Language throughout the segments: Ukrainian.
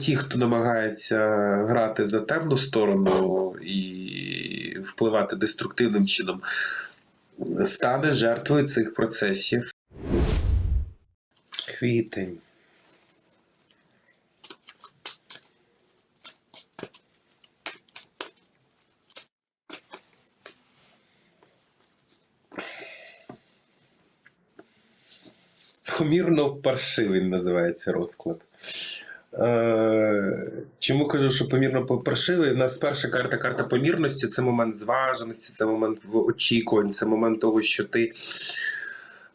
ті, хто намагається грати за темну сторону і впливати деструктивним чином, стане жертвою цих процесів. Квітень. Помірно паршивий називається розклад. Е, чому кажу, що помірно паршивий? У нас перша карта карта помірності це момент зваженості, це момент очікувань, це момент того, що ти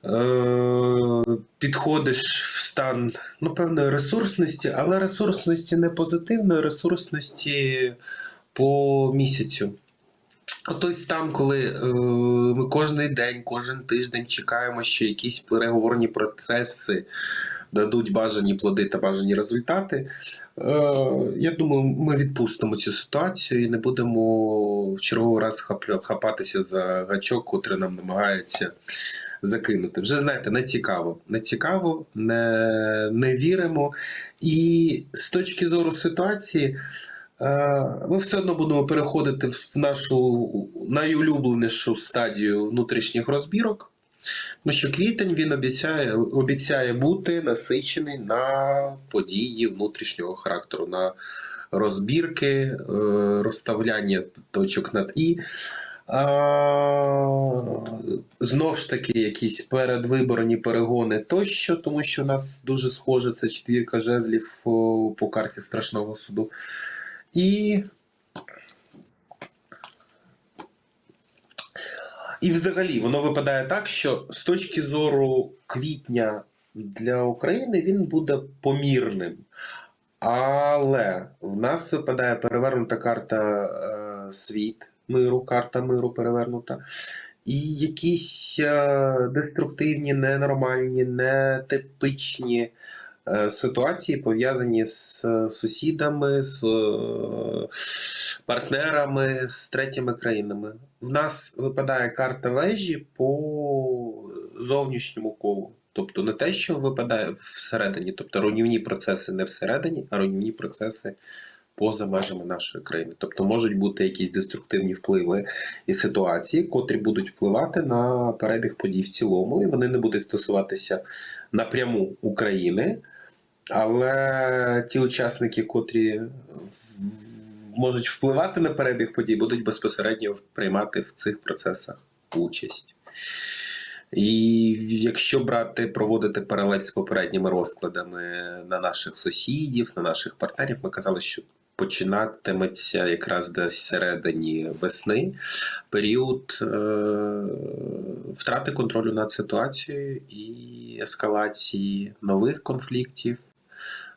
е, підходиш в стан ну, певної ресурсності, але ресурсності не позитивної, ресурсності по місяцю. Той стан, коли е, ми кожен день, кожен тиждень чекаємо, що якісь переговорні процеси дадуть бажані плоди та бажані результати. Е, я думаю, ми відпустимо цю ситуацію і не будемо в черговий раз хапатися за гачок, котрий нам намагається закинути. Вже знаєте, не цікаво. Не цікаво, не, не віримо. І з точки зору ситуації. Е, Ми все одно будемо переходити в нашу найулюбленішу стадію внутрішніх розбірок. Тому що квітень він обіцяє, обіцяє бути насичений на події внутрішнього характеру, на розбірки, е, розставляння точок над І. А, Знов ж таки, якісь передвиборні перегони тощо, тому що у нас дуже схоже це четвірка жезлів по карті страшного суду. І. І взагалі воно випадає так, що з точки зору квітня для України він буде помірним. Але в нас випадає перевернута карта е, світ миру, карта миру перевернута. І якісь е, деструктивні, ненормальні, нетипичні ситуації пов'язані з е, сусідами, з е, партнерами, з третіми країнами. В нас випадає карта вежі по зовнішньому колу. Тобто не те, що випадає всередині, тобто руйнівні процеси не всередині, а руйнівні процеси поза межами нашої країни. Тобто можуть бути якісь деструктивні впливи і ситуації, котрі будуть впливати на перебіг подій в цілому, і вони не будуть стосуватися напряму України. Але ті учасники, котрі можуть впливати на перебіг подій, будуть безпосередньо приймати в цих процесах участь. І якщо брати, проводити паралель з попередніми розкладами на наших сусідів, на наших партнерів, ми казали, що починатиметься якраз десь середині весни період е- втрати контролю над ситуацією і ескалації нових конфліктів,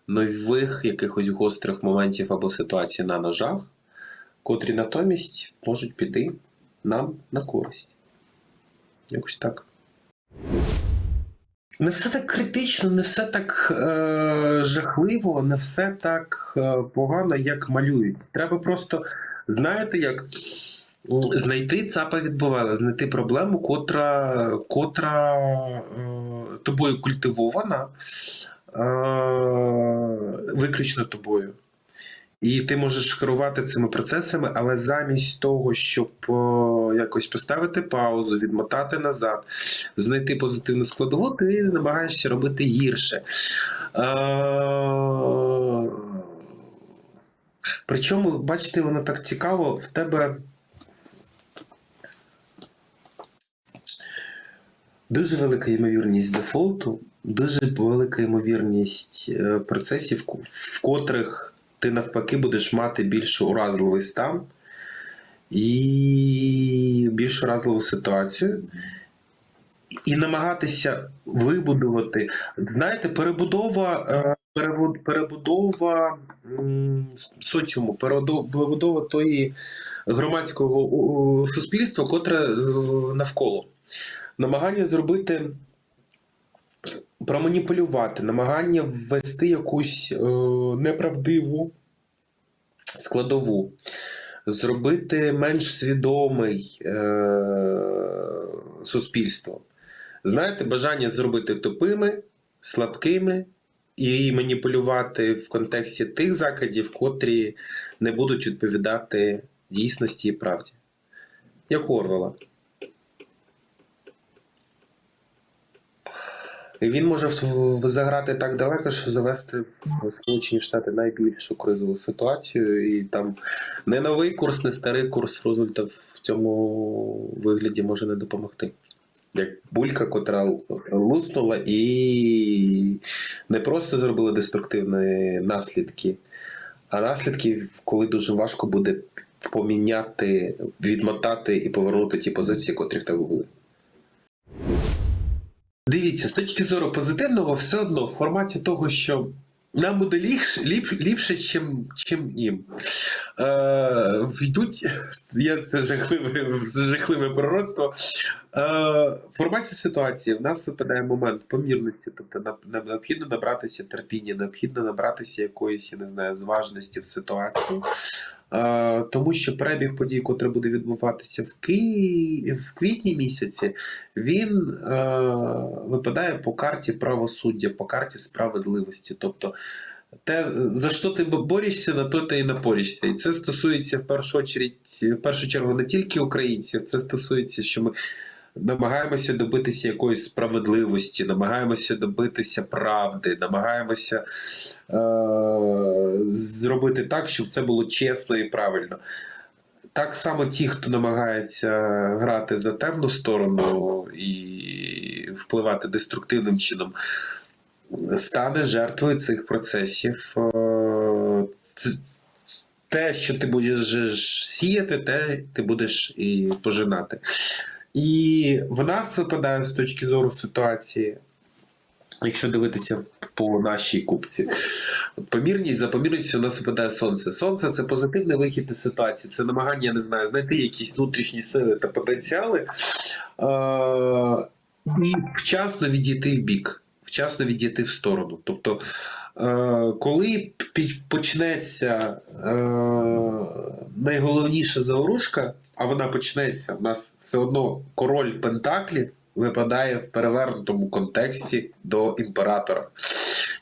нових якихось гострих моментів або ситуацій на ножах, котрі натомість можуть піти нам на користь. Якось так. Не все так критично, не все так е- жахливо, не все так е- погано, як малюють. Треба просто, знаєте, як знайти цапа відбувала, знайти проблему, котра, котра е- тобою культивована, виключно тобою. І ти можеш керувати цими процесами, але замість того, щоб якось поставити паузу, відмотати назад, знайти позитивну складову, ти намагаєшся робити гірше. Е, Причому, бачите, воно так цікаво, в тебе дуже велика ймовірність дефолту, дуже велика ймовірність е, процесів, в котрих ти навпаки будеш мати більш уразливий стан і більш уразливу ситуацію. І намагатися вибудувати. Знаєте, перебудова, е, перебудова соціуму, перебудова тої громадського суспільства, котре е, навколо. Намагання зробити, проманіпулювати, намагання ввести якусь е, неправдиву складову, зробити менш свідомий е, суспільство. Знаєте, бажання зробити тупими, слабкими і маніпулювати в контексті тих закладів, котрі не будуть відповідати дійсності і правді. Як Орвела. Він може заграти так далеко, що завести в Сполучені Штати найбільшу кризову ситуацію, і там не новий курс, не старий курс Рузвельта в цьому вигляді може не допомогти. Як булька, котра луснула і не просто зробила деструктивні наслідки, а наслідки, коли дуже важко буде поміняти, відмотати і повернути ті позиції, котрі в тебе були. Дивіться, з точки зору позитивного, все одно в форматі того, що нам буде ліпше, ліп, ліпше чим, чим їм. Е, війдуть, я це жахливе, жахливе пророцтво. Е, в форматі ситуації в нас випадає момент помірності, тобто нам, необхідно набратися терпіння, необхідно набратися якоїсь, я не знаю, зважності в ситуації. Е, тому що перебіг подій, котрий буде відбуватися в, Ки... в квітні місяці, він е, випадає по карті правосуддя, по карті справедливості. Тобто, те, за що ти борешся, на то ти і напоришся. І це стосується в першу чергу, в першу чергу не тільки українців, це стосується, що ми намагаємося добитися якоїсь справедливості, намагаємося добитися правди, намагаємося е, зробити так, щоб це було чесно і правильно. Так само ті, хто намагається грати за темну сторону і впливати деструктивним чином, стане жертвою цих процесів. Е, Те, що ти будеш сіяти, те ти будеш і пожинати. І в нас випадає з точки зору ситуації, якщо дивитися по нашій купці, помірність за помірністю у нас випадає сонце. Сонце це позитивний вихід із ситуації, це намагання, не знаю, знайти якісь внутрішні сили та потенціали е- і вчасно відійти в бік, вчасно відійти в сторону. Тобто, е- коли почнеться е- найголовніша заворушка, а вона почнеться, у нас все одно король Пентаклів випадає в перевернутому контексті до імператора.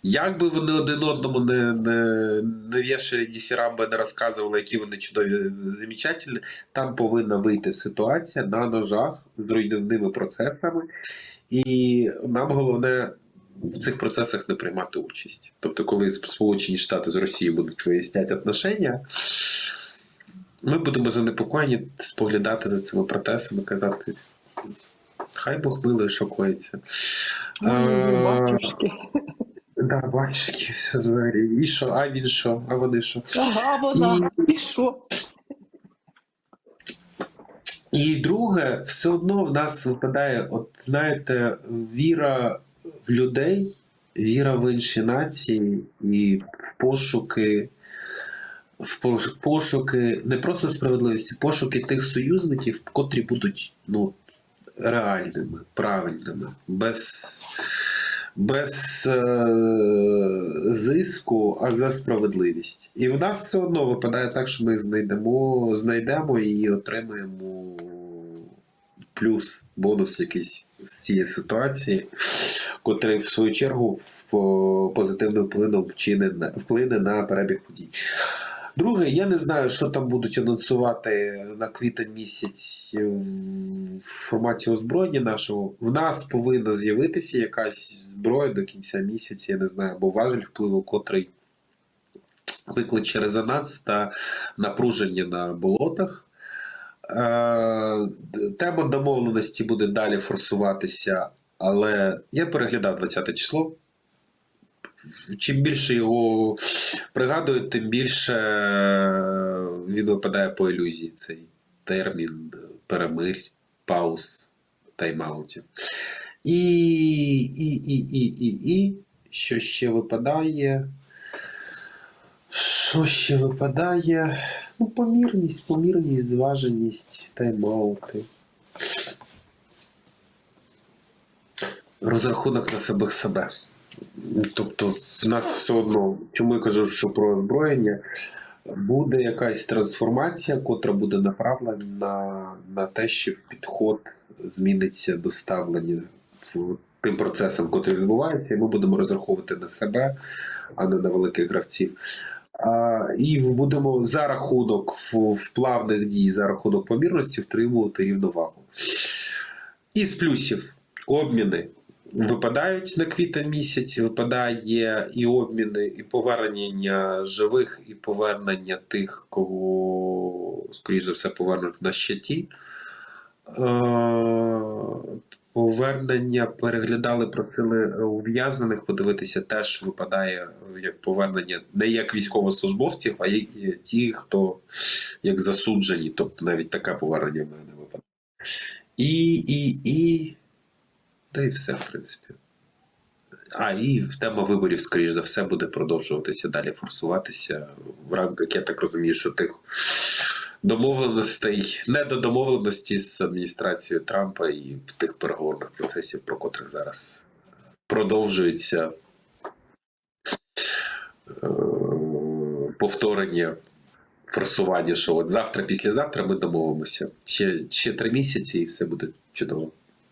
Як би вони один одному не, не, не вішали діфірамби, не розказували, які вони чудові замечательні, там повинна вийти ситуація на ножах з руйнівними процесами, і нам головне в цих процесах не приймати участь. Тобто, коли Сполучені Штати з Росією будуть виясняти отношення, ми будемо занепокоєні споглядати за цими процесами, казати. Хай Бог милує, що коїться. Ой, Е, Батюшки. Да, бачки. І що? А він що? А вони що? Ага, вона. І що? І друге, все одно в нас випадає, от знаєте, віра людей, віра в інші нації і в пошуки, в пош- пошуки не просто справедливості, пошуки тих союзників, котрі будуть ну, реальними, правильними, без, без е, зиску, а за справедливість. І в нас все одно випадає так, що ми їх знайдемо, знайдемо і отримаємо плюс, бонус якийсь з цієї ситуації, котрий в свою чергу позитивним вплином вчине на- вплине на перебіг подій. Друге, я не знаю, що там будуть анонсувати на квітень місяць в форматі озброєння нашого. В нас повинна з'явитися якась зброя до кінця місяця, я не знаю, або важель впливу, котрий викличе резонанс та напруження на болотах. Е, Тема домовленості буде далі форсуватися, але я переглядав 20 число. Чим більше його пригадую, тим більше він випадає по ілюзії. Цей термін перемирь, пауз, тайм-аутів. І, і, і, і, і, і, що ще випадає? Що ще випадає? Ну, помірність, помірність, зваженість, тайм-аути. Розрахунок на себе себе. Тобто, в нас все одно, чому я кажу, що про озброєння, буде якась трансформація, котра буде направлена на, на те, що підход зміниться до ставлення в тим процесам, котрий відбувається, і ми будемо розраховувати на себе, а не на великих гравців. І будемо за рахунок в- вплавних дій, за рахунок помірності втримувати рівновагу. Із плюсів обміни випадають на квітень місяць, випадає і обміни, і повернення живих, і повернення тих, кого, скоріш за все, повернуть на щиті. Е, Повернення переглядали, просили ув'язнених подивитися, теж випадає е, як повернення не як військовослужбовців, а як ті, хто як засуджені. Тобто навіть таке повернення в мене не випадає. І, і, і. Та і все, в принципі. А, і тема виборів, скоріш за все, буде продовжуватися далі форсуватися. В рамках, я так розумію, що тих домовленостей, не до домовленості з адміністрацією Трампа і в тих переговорних процесів, про котрих зараз продовжується е, повторення форсування, що от завтра, післязавтра ми домовимося. Ще, ще три місяці і все буде чудово.